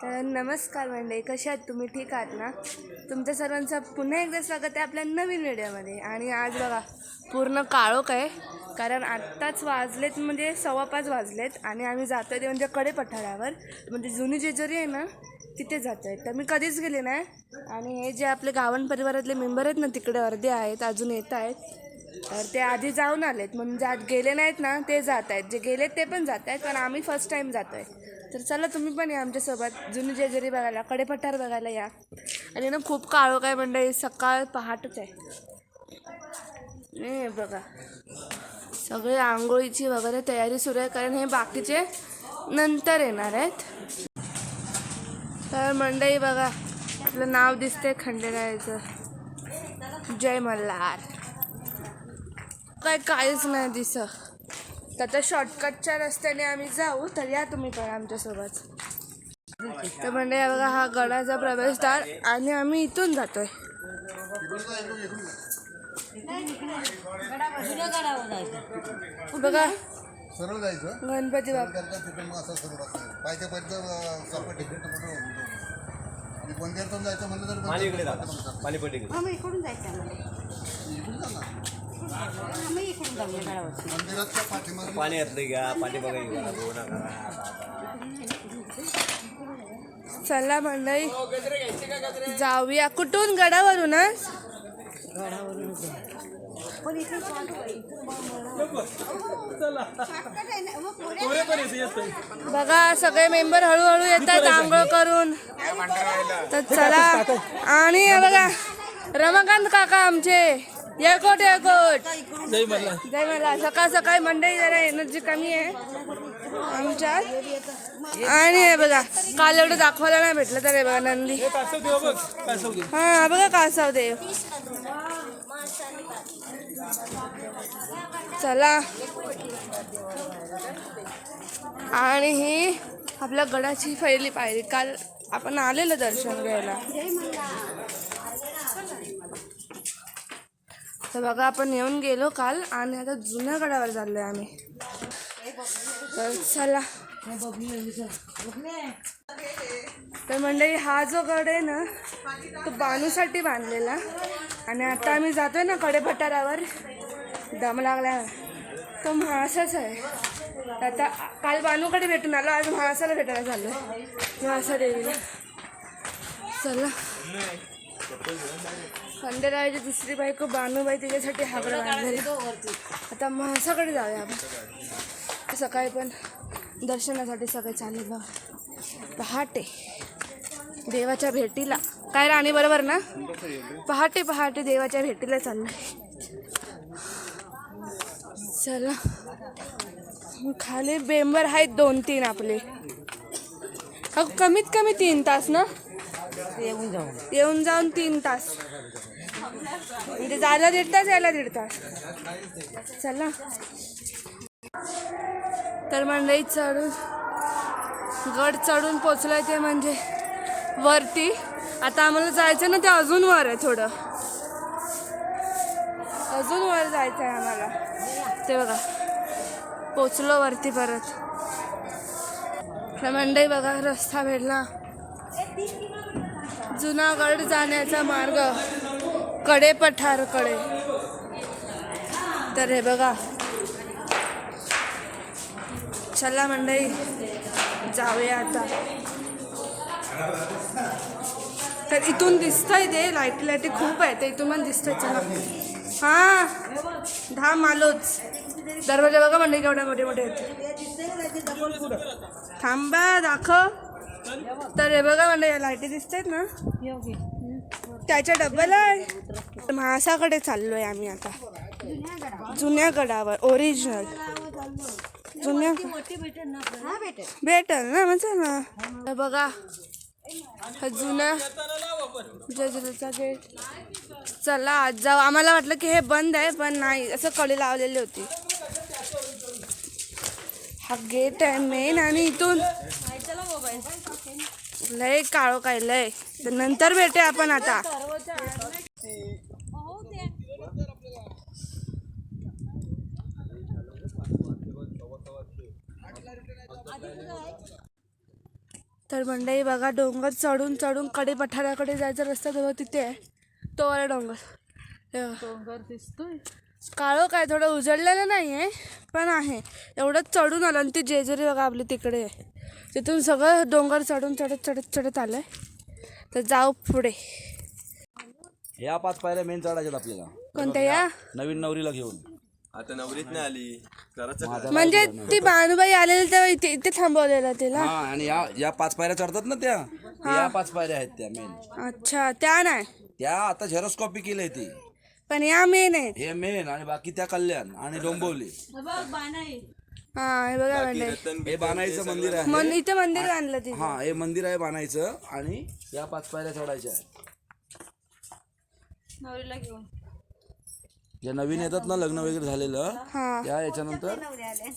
तर नमस्कार मंडळी कशा आहात तुम्ही? ठीक आहात ना? तुमच्या सर्वांचं पुन्हा एकदा स्वागत आहे आपल्या नवीन व्हिडिओमध्ये. आणि आज बघा पूर्ण काळोख आहे कारण आत्ताच वाजलेत म्हणजे सव्वा पाच वाजलेत आणि आम्ही जातो आहे ते म्हणजे कडे पठारावर म्हणजे जुनी जेजुरी आहे ना तिथे जात आहे तर मी कधीच गेले नाही. आणि हे जे आपले गावण परिवारातले मेंबर आहेत ना तिकडे अर्धे आहेत अजून येत आहेत. तर ते आधी जाऊन आलेत. म्हणून जे आज गेले नाहीत ना ते जात आहेत. जे गेलेत ते पण जात आहेत पण आम्ही फर्स्ट टाईम जातो आहे तर चला तुम्ही पण या आमच्यासोबत. जुनी जेजुरी बघायला कडेपठार बघायला या. आणि ना खूप काळोख आहे म्हणजे सकाळ पहाटच आहे. बघा. सगळे आंघोळीची वगैरे तयारी सुरू आहे कारण हे बाकीचे नंतर येणार आहेत. तर मंडई बघा आपलं नाव दिसतंय खंडेरायाचं. जय मल्हार. काय काहीच नाही दिसत. तर आता शॉर्टकटच्या रस्त्याने आम्ही जाऊ तर या तुम्ही पण आमच्यासोबत. तर म्हणजे बघा हा गडाचा प्रवेशद्वार आणि आम्ही इथून जातोय. बघा सरळ जायचं. गणपती बाप्पा. करता तिथून मग असं सरळ असतं. आणि बंदेरतून जायचं म्हणलं तर पाणी इकडे आम्ही इकडून जायचं इकडून मंदिराच्या पाठीमागे पाणी घातलं घ्या पाणी बघा हे चला मंडळी जाऊया. कुठून? गडावरूनच बघा सगळे मेंबर हळूहळू येतात आंघोळ करून. तर चला. आणि बघा रमाकांत काका आमचे. येकोट येकोट जय मला जय मला सकाळ सकाळी मंडळी जरा एनर्जी कमी आहे. आमच्यात आणि हे बघा काल एवढं दाखवायला नाही भेटलं तर हे बघा नंदी. हा बघा कासव देव. चला. आणि ही आपल्या गडाची पहिली पायरी. काल आपण आलेलो दर्शन घ्यायला. तर बघा आपण येऊन गेलो काल आणि आता जुन्या गडावर आहे आम्ही. तर चला. तर मंडळी हा जो गड आहे ना तो बानूसाठी बांधलेला. आणि आता आम्ही जातोय ना कडे पठारावर. दम लागला. तो म्हाळसाच आहे. आता काल बानूकडे भेटून आलो आज म्हाळसाला भेटायला झालो म्हाळसा देवीला. चला. खंडेरायाची दुसरी बायको बानूबाई तिच्यासाठी हागड बांधलेली. आता म्हाळसाकडे जाऊया आपण. सकाळी पण दर्शनासाठी सगळे चालले बघ. पहाटे. देवाच्या भेटीला. काय राणी बरोबर ना? पहाटे पहाटे देवाच्या भेटीला चाललंय चला. खाली बेंबर आहेत दोन तीन आपले कमीत कमी तीन तास ना? येऊन जाऊ. येऊन जाऊन तीन तास. म्हणजे जायला दीड तास यायला दीड तास. चला. तर मंडई चढून गड चढून पोचलोय ते म्हणजे वरती. आता आम्हाला जायचं ना ते अजून वर आहे थोडं. अजून वर जायचं आहे आम्हाला. ते बघा. पोचलो वरती परत. तर मंडई बघा रस्ता भेटला जुनागड जाण्याचा मार्ग. कडे पठारकडे तर हे बघा. चला मंडई जाऊया आता. तर इथून दिसतंय ते लाईटी लाईटी खूप आहे ते इथून पण दिसतंय चला. हा धाम आलोच दरवाजा बघा मंडई केवढ्या मोठे मोठे आहेत. थांबा दाखव. तर हे बघा मंडई या लाईटी दिसतायत ना? त्याच्या डब्याला आहे. म्हाळसाकडे चाललोय आम्ही आता. जुन्या गडावर ओरिजिनल जुन्या भेटेल ना म्हणजे ना. बघा हा जुना जेजुरीचा गेट चला आज जाऊ. आम्हाला वाटलं की हे बंद आहे पण नाही. असं कळी लावलेली होती. हा गेट आहे मेन आणि इथून लय काळो काय लय. तर नंतर भेटे आपण आता. तर मंडळी बघा डोंगर चढून चढून कडे पठाराकडे जायचा रस्ता तेव्हा तिथे आहे. तो वाला डोंगर. डोंगर दिसतोय. काळो काय थोडं उजळलेलं नाही आहे पण आहे. एवढं चढून आलं आणि ती जेजुरी बघा आपली तिकडे. आहे तिथून सगळं डोंगर चढून चढत चढत चढत आलं तर जाऊ पुढे. या पाच पायऱ्या मेन चढायच्यात आपल्याला. कोणत्या या? नवीन नवरीला घेऊन. आता नवरीत नाही आली. जरा म्हणजे ती भानुबाई आलेली तेव्हा इथे इथे थांबवलेलं तिला? हा आणि या या पाच पायऱ्या चढतात ना त्या? या पाच पायऱ्या आहेत त्या मेन अच्छा त्या नाही. त्या आता झेरॉक्स कॉपी केली ती. पण या मेन आहेत. हे मेन आणि बाकी त्या कल्याण आणि डोंबवली. हा हे बघा मंडळी हे बाणाईचं मंदिर आहे. मन इथे मंदिर तिथे. हा हे मंदिर आहे बाणाईचं आणि या पाच पायऱ्या चढायच्या आहेत. ज्या नवीन येतात ना लग्न वगैरे झालेलं हा. त्या याच्यानंतर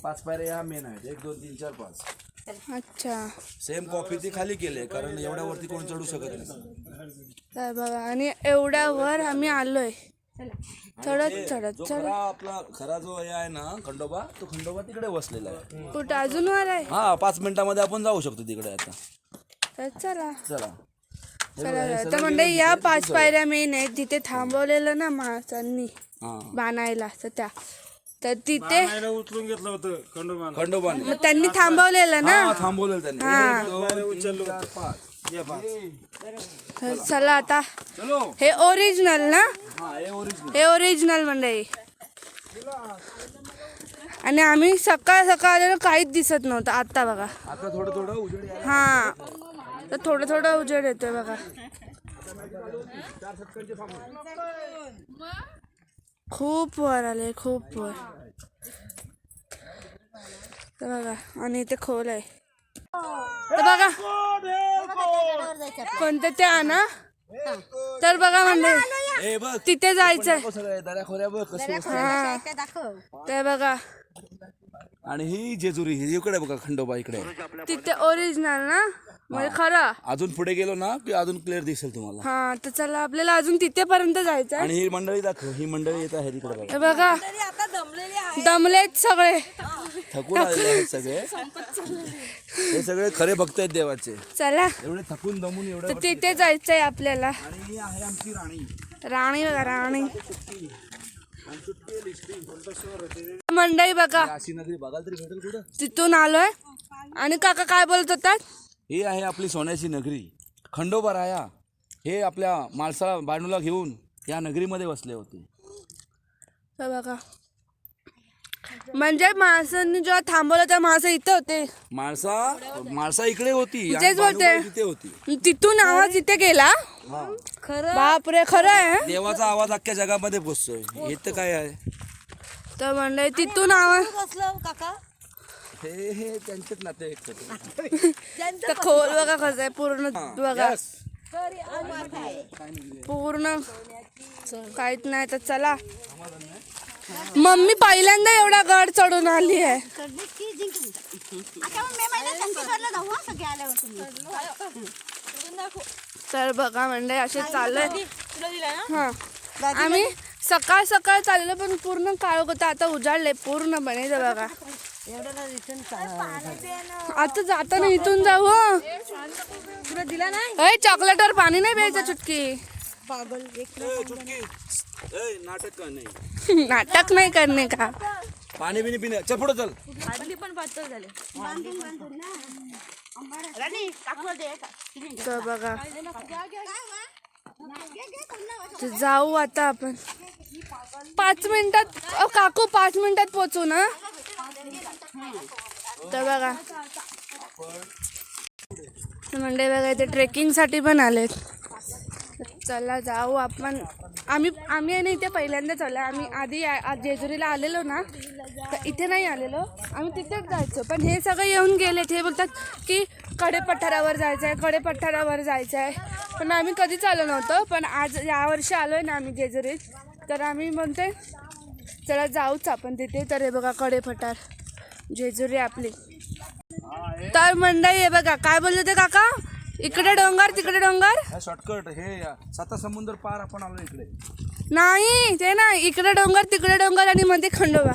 पाच पायऱ्या ह्या मेन आहेत. एक दोन तीन चार पाच. अच्छा. सेम कॉपी ती खाली केली कारण एवढ्या वरती कोण चढू शकत नाही. तर बघा आणि एवढ्या वर आम्ही आलोय. चढत चढत जो चढत. खरा आपला खरा जो हे आहे ना खंडोबा तो खंडोबा तिकडे बसलेला आहे. कुठं? अजून वर आहे? हा पाच मिनिटामध्ये आपण जाऊ शकतो तिकडे आता. तर चला. चला. तर म्हणजे या पाच पायऱ्या मेन आहेत. तिथे थांबवलेलं ना महाराजांनी हा. बाणायला तर त्या. तर तिथे उचलून घेतलं होतं खंडोबान. खंडोबाने. मग त्यांनी थांबवलेलं ना? हा थांबवलेलं त्यांनी. हा. एक, दोन, तीन, चार, पाच. चला आता. चलो हे ओरिजिनल ना? हा ओरिजिनल हे ओरिजिनल मंडळी. आणि आम्ही सकाळ सकाळ आलेलो काहीच दिसत नव्हतं. आता बघा. आता थोडं थोडं उजेड यायला हा. तर थोडं थोडं उजेड येतोय बघा. खूप वर आले खूप वर. तर बघा आणि इथे खोल आहे. तर बघा. कोणतं ते आणा. तर बघा म्हणजे ए बघ तिथे जायचंय. हा. ते बघा. आणि ही जेजुरी ही इकडे बघा खंडोबा इकडे. तिथे ओरिजिनल ना? म्हणजे खरं. अजून पुढे गेलो ना की अजून क्लिअर दिसेल तुम्हाला. हा तर चला आपल्याला अजून तिथेपर्यंत जायचंय. आणि ही मंडळी दाखव ही मंडळी येत आहे तिकडे बघा. बघा. दमलेत सगळे. थकून सगळे. हे सगळे खरे भक्त आहेत देवाचे. चला. एवढे थकून दमून एवढे तिथे जायचंय आपल्याला. आणि ही आहे आमची राणी. राणी बघा राणी. मंडई बघा. अशी नगरी बघाल तरी भेटेल कुठं? तिथून आलोय. आणि काका काय बोलत होतात? ही आहे आपली सोन्याची नगरी. खंडोबा राया. हे आपल्या माणसाला बाणूला घेऊन या नगरीमध्ये बसले होते. बघा. म्हणजे माणसांनी जेव्हा थांबवलं तेव्हा माणसं इथं होते. माणसा माणसा इकडे होती आणि तेच बोलते. बाणूबाई तिथे होती. तिथून आवाज इथे गेला. खरं? बापरे खरं आहे. देवाचा आवाज अख्ख्या जगामध्ये पोचतोय. हे तर काय आहे? तर मंडळी तिथून आवाज बसलं काका. हे हे त्यांचेच नाते तर खोल बघा कसं आहे पूर्ण बघा. पूर्ण काहीच नाही तर चला. मम्मी पहिल्यांदा एवढा गड चढून आली आहे. हा तर बघा म्हणजे असे चाललंय. हा. आम्ही सकाळ सकाळ चाललो पण पूर्ण काळ होतं आता उजाडले पूर्णपणे ते बघा. आता जाताना इथून जाऊ. तुला दिला नाही? चॉकलेटवर पाणी नाही प्यायचं चुटकी. पागल एक नाटक का नाही. नाटक नाही करणे का? पाणी बिनी पिणे. चल पुढे चल. काकूला दे. तर बघा. जाऊ आता आपण. पाच मिनिटात अ, काकू पाच मिनिटात पोचू ना? तर बघा. म्हणजे बघा इथे ट्रेकिंगसाठी पण आलेत. चला जाऊ आपण. आम्ही आम्ही आहे ना इथे पहिल्यांदा चाललो. आम्ही आधी आ- जेजुरीला आलेलो ना तर इथे नाही आलेलो. आम्ही तिथेच जायचो. पण हे सगळं येऊन गेलेत. हे बोलतात की कडे पठारावर जायचं आहे कडे पठारावर जायचं आहे पण आम्ही कधीच आलो नव्हतो. पण आज यावर्षी आलो आहे ना आम्ही जेजुरीत. तर आम्ही म्हणते चला जाऊच आपण तिथे. तर हे बघा कडे पठार. जेजुरी आपली. तर मंडई हे बघा. काय बोलले ते काका? इकडे डोंगर तिकडे डोंगर. हा शॉर्टकट हे साता समुद्र पार आपण आलो इकडे. नाही ते नाही इकडे डोंगर तिकडे डोंगर आणि मध्ये खंडोबा.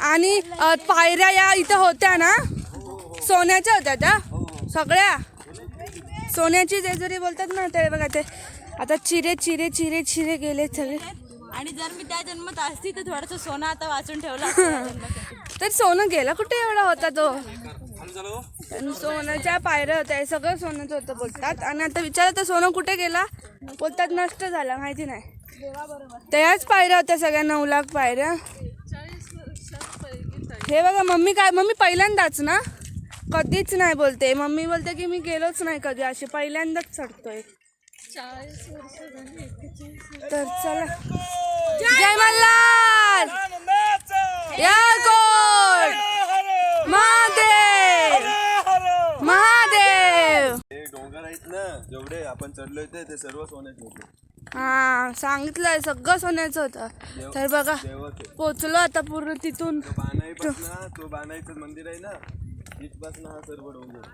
आणि अ, पायऱ्या या इथं होत्या ना? सोन्याच्या होत्या त्या? सगळ्या? सोन्याची जेजुरी बोलतात ना ते बघा ते. आता चिरे चिरे चिरे चिरे गेले सगळे. आणि जर मी त्या जन्मात असती तर थोडस सोनं आता वाचून ठेवलं असतं या जन्मासाठी. तर सोनं गेला कुठे एवढा होता तो? सोन्याच्या पायऱ्या होत्या हे सगळं सोन्याचं होतं बोलतात. आणि आता विचारलं तर सोनं कुठे गेला? बोलतात नष्ट झाला माहिती नाही. त्याच पायऱ्या होत्या सगळ्या नऊ लाख पायऱ्या. हे बघा मम्मी काय मम्मी पहिल्यांदाच ना? कधीच नाही बोलते. मम्मी बोलते की मी गेलोच नाही कधी. अशी पहिल्यांदाच चढतोय. तर चला. जय मल्हार! या कोण? महादेव! महादेव! हे डोंगर आहेत ना जेवढे आपण चढलोय ते ते सर्व सोन्याचे होते. हा सांगितलंय सगळं सोन्याचं होतं. तर बघा पोचलो आता पूर्ण तिथून. बानाई पासन तो बानाईचं मंदिर आहे ना तिथपासून हा सर्व डोंगर.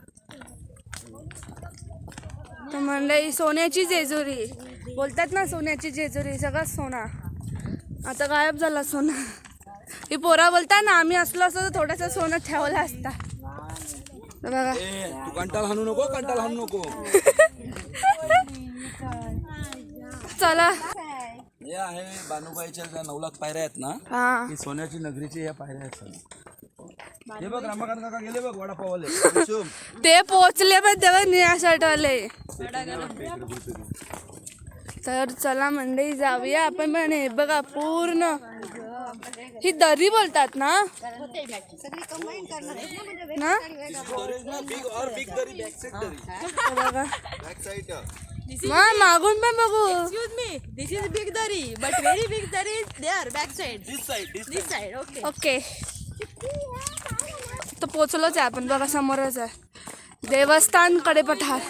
तर मंडळी सोन्याची जेजुरी. बोलतात ना सोन्याची जेजुरी सगळं सोना. आता गायब झाला सोना. ही पोरा बोलतात ना आम्ही असलो असतो तर थोडंसं सोनं ठेवलं असता. तर बघा. हाणू नको कंटाळ हाणू नको. चला. हे आहे बानुबाईच्या ज्या नऊ लाख पायऱ्या आहेत ना हा. ही सोन्याची नगरीची या पायऱ्या आहेत. सगळ्या. हे बघ रमाकांत काका गेले बघ वडापावले ते पोचले पण तेव्हा आले तर चला मंडळी जाऊया. आपण पण हे बघा पूर्ण. ही दरी बोलतात ना? ना? बघा मग मागून पण बघू. Big dari is there, back side. This side, this side, okay. Okay तर पोचलोच आहे आपण बघा समोरच आहे. देवस्थानकडे पठार.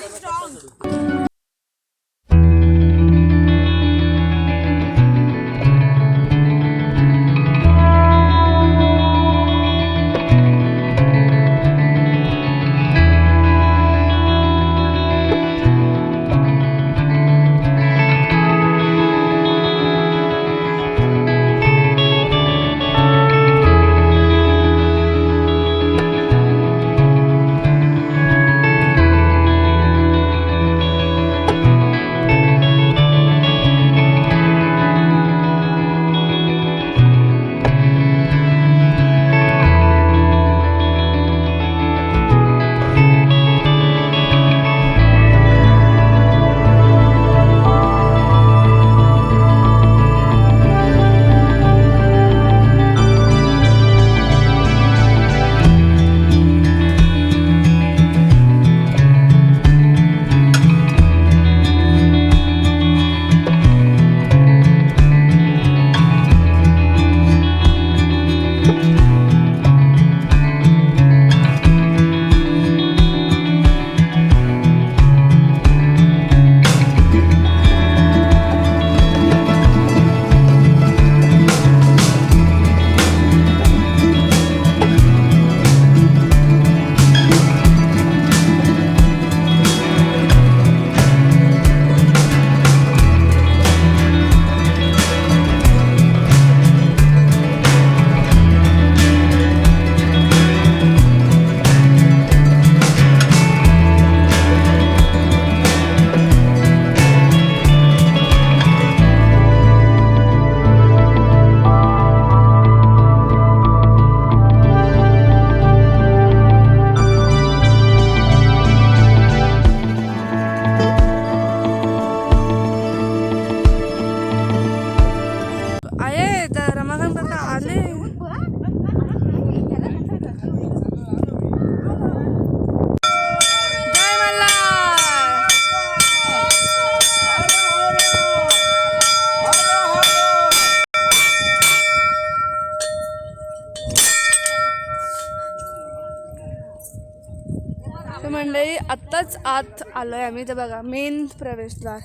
तर मंडळी आत्ताच आत आलोय आम्ही. तर बघा मेन प्रवेशद्वार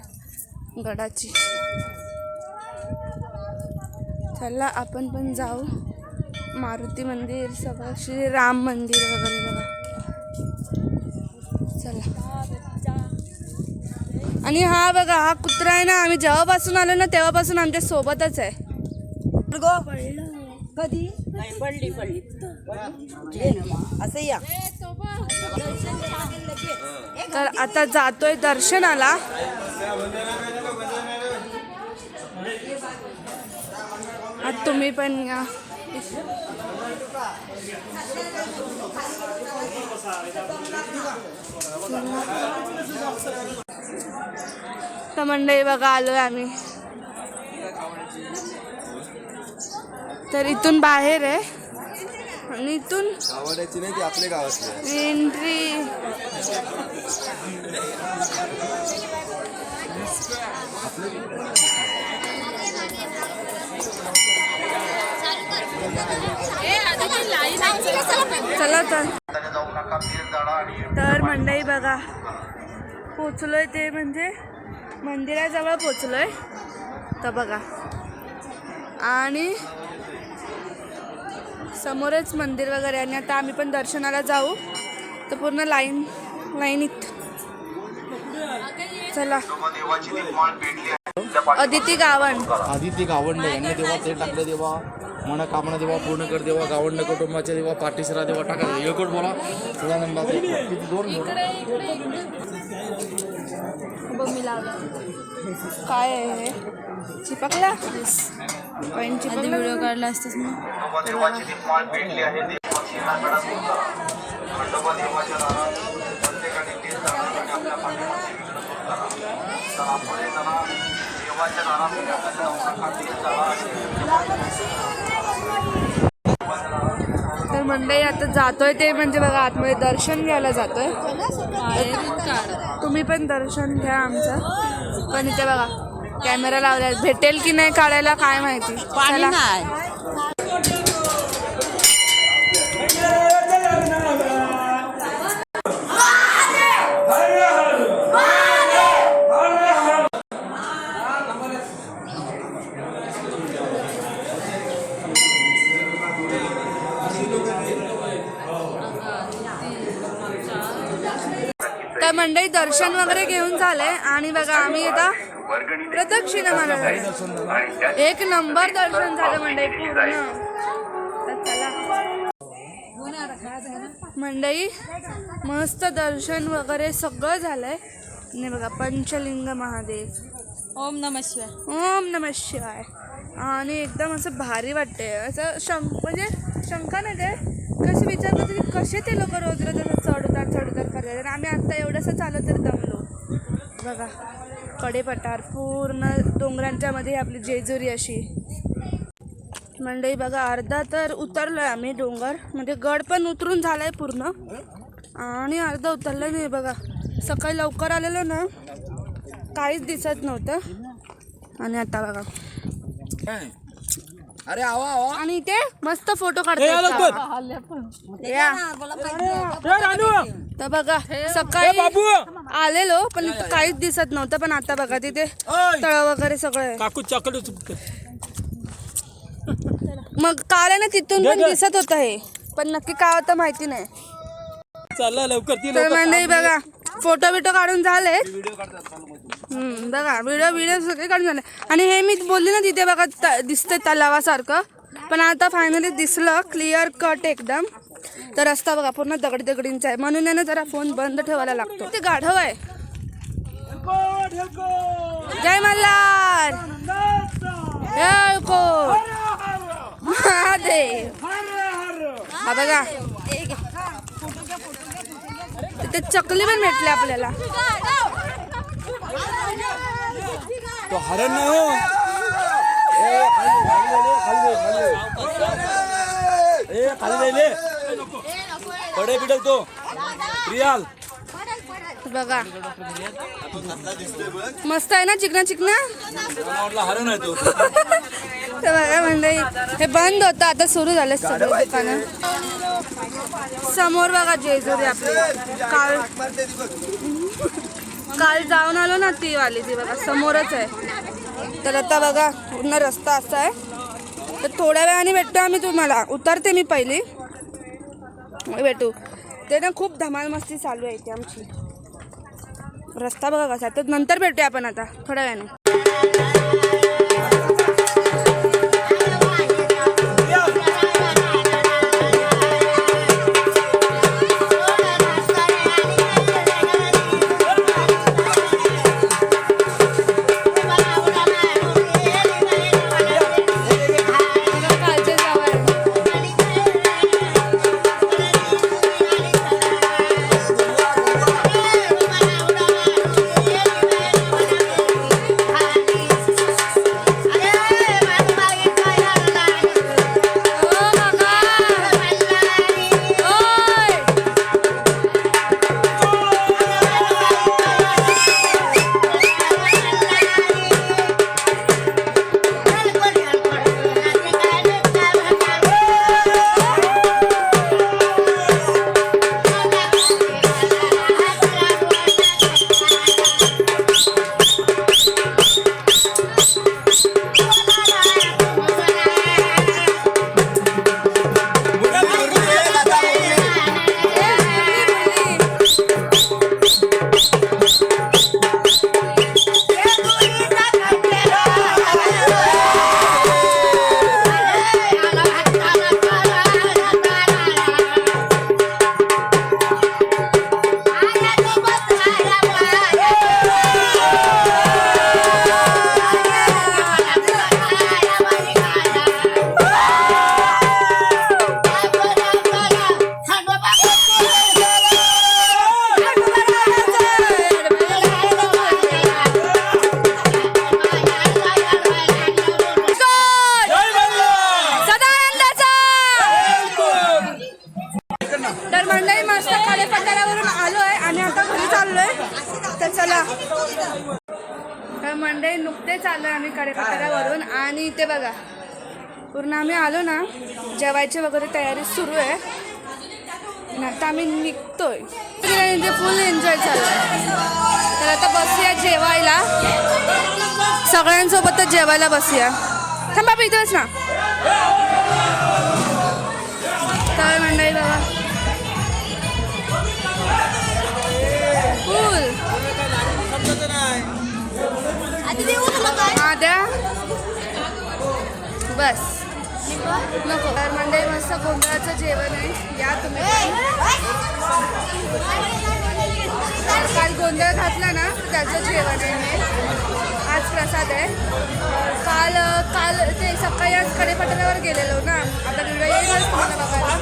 गडाची. चला आपण पण जाऊ. मारुती मंदिर सगळं श्री राम मंदिर वगैरे बघा. चला. आणि हा बघा हा कुत्रा आहे ना आम्ही जेव्हापासून आलो ना तेव्हापासून आमच्या सोबतच आहे. कधी? पडली पडली ये ना मग. असं या. तर आता जातोय दर्शनाला. आता तुम्ही पण या. तर मंडळी बघा आलोय आम्ही. तर इथून बाहेर आहे. आणि इथून आवडायची नाही ती आपल्या एंट्री. चला तर. तर मंडई बघा पोचलोय ते म्हणजे मंदिराजवळ पोचलोय. तर बघा. आणि समोरच मंदिर वगैरे आणि आता आम्ही पण दर्शनाला जाऊ. तर पूर्ण लाईन लाईनीत चला. अदिती गावण आदित्य गावंड यांनी देवा ते टाकलं देवा. मनोकामना देवा पूर्ण कर देवा. गावंड कुटुंबाच्या देवा पाठीसरा देवा टाका एकच बोला. सदानंदा दोन काय आहे चिपकला? पॉईंट चिपकला व्हिडिओ काढला असतास तर मंडळी आता जातोय ते म्हणजे बघा आतमध्ये दर्शन घ्यायला जातोय. तुम्ही पण दर्शन घ्या आमचं. पण इथे बघा कॅमेरा लावलाय भेटेल की नाही काढायला काय माहिती. चला. तर मंडळी दर्शन वगैरे घेऊन झालंय. आणि बघा आम्ही आता प्रदक्षिणा एक नंबर दर्शन झालं मंडळी पूर्ण. मंडळी मस्त दर्शन वगैरे सगळं झालंय. आणि बघा पंचलिंग महादेव. ओम नम शिवाय. ओम नम शिवाय. आणि एकदम असं भारी वाटते असं शं म्हणजे शंका नाही ते कसे विचार करते की कसे ते लोक रोज रोज असं चढ उतार चढ उतार करतात आणि आम्ही आत्ता एवढंसं चालत तरी दमलो. बघा. कडेपठार पूर्ण डोंगरांच्या मध्ये आपली जेजुरी अशी. मंडई बघा अर्धा तर उतरलोय आम्ही डोंगर. म्हणजे गड पण उतरून झालाय पूर्ण. आणि अर्धा उतरलं नाही बघा. सकाळी लवकर आलेलो ना काहीच दिसत नव्हतं. आणि आता बघा. अरे आवा आवा. आणि इथे मस्त फोटो काढतात या तर बघा. सकाळी आलेलो पण इथं काहीच दिसत नव्हतं पण आता बघा तिथे तळ वगैरे सगळं काकू चॉकलेट मग काल आहे ना तिथून पण दिसत होतं हे पण नक्की काय होतं माहिती नाही. चालला लवकर ती तर म्हणजे बघा फोटो बिटो काढून झाले. हम्म, बघा व्हिडिओ व्हिडिओ सगळे काढून झाले. आणि हे मी बोलली ना तिथे बघा दिसतंय तलावासारखं. पण आता फायनली दिसलं क्लिअर कट एकदम. तर रस्ता बघा पूर्ण दगडी दगडींचा आहे. म्हणून आहे ना जरा फोन बंद ठेवायला लागतो. ते गाढव आहे. जय मल्हार. जय कोट महादेव. हा बघा. तिथे चकली पण भेटले आपल्याला. तो हरण नाही हो. ए खाली जाईले पडे पिडल तो. रियाल. बघा. मस्त आहे ना चिकना चिकना? हरण आहे तो. तर बघा म्हणजे हे बंद होतं आता सुरू झालं सगळं दुकानं. समोर बघा जेजुरी आपली. काल काल जाऊन आलो ना ती वाली ती बघा समोरच आहे. तर आता बघा पूर्ण रस्ता असा आहे. तर थोड्या वेळाने भेटतो आम्ही तुम्हाला. उतरते मी पहिली. भेटू. ते ना खूप धमाल मस्ती चालू आहे इथे आमची. रस्ता बघा कसा तर नंतर भेटूया आपण आता थोड्या वेळाने. तर मंडळी मस्त आलो आलोय आणि आता घरी चाललोय. तर चला. तर मंडळी नुकतेच आलोय आम्ही कडेपट्ट्यावरून आणि इथे बघा पूर्ण आम्ही आलो ना जेवायची वगैरे तयारी सुरू आहे. आता आम्ही निघतोय. इथे फुल एन्जॉय चालू तर आता बसूया जेवायला. सगळ्यांसोबतच जेवायला बसूया. थांबा बाबा ना. तर मंडळी बघा. द्या बस. नको. तर मंडळी मस्त गोंधळाचं जेवण आहे. या तुम्ही काल गोंधळ घातला ना त्याचं जेवण आहे. आज प्रसाद आहे. काल काल ते सकाळी आज कडेपठारावर गेलेलो ना. आता व्हिडिओ येईल तुम्हाला बघायला.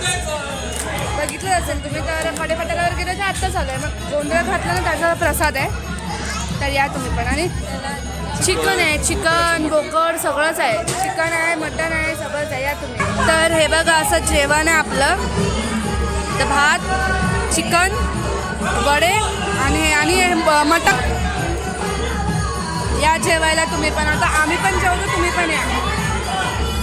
बघितलं असेल तुम्ही तर कडेपठारावर गेले तर आत्ताच आलं आहे मग गोंधळ घातला ना त्याचा प्रसाद आहे. तर या तुम्ही पण. आणि चिकन आहे चिकन बोकड सगळंच आहे. चिकन आहे मटन आहे सगळंच आहे. या तुम्ही. तर हे बघा असं जेवण आहे आपलं. तर भात चिकन वडे आणि आणि हे ब- या जेवायला तुम्ही पण आता आम्ही पण जेवतो तुम्ही पण या.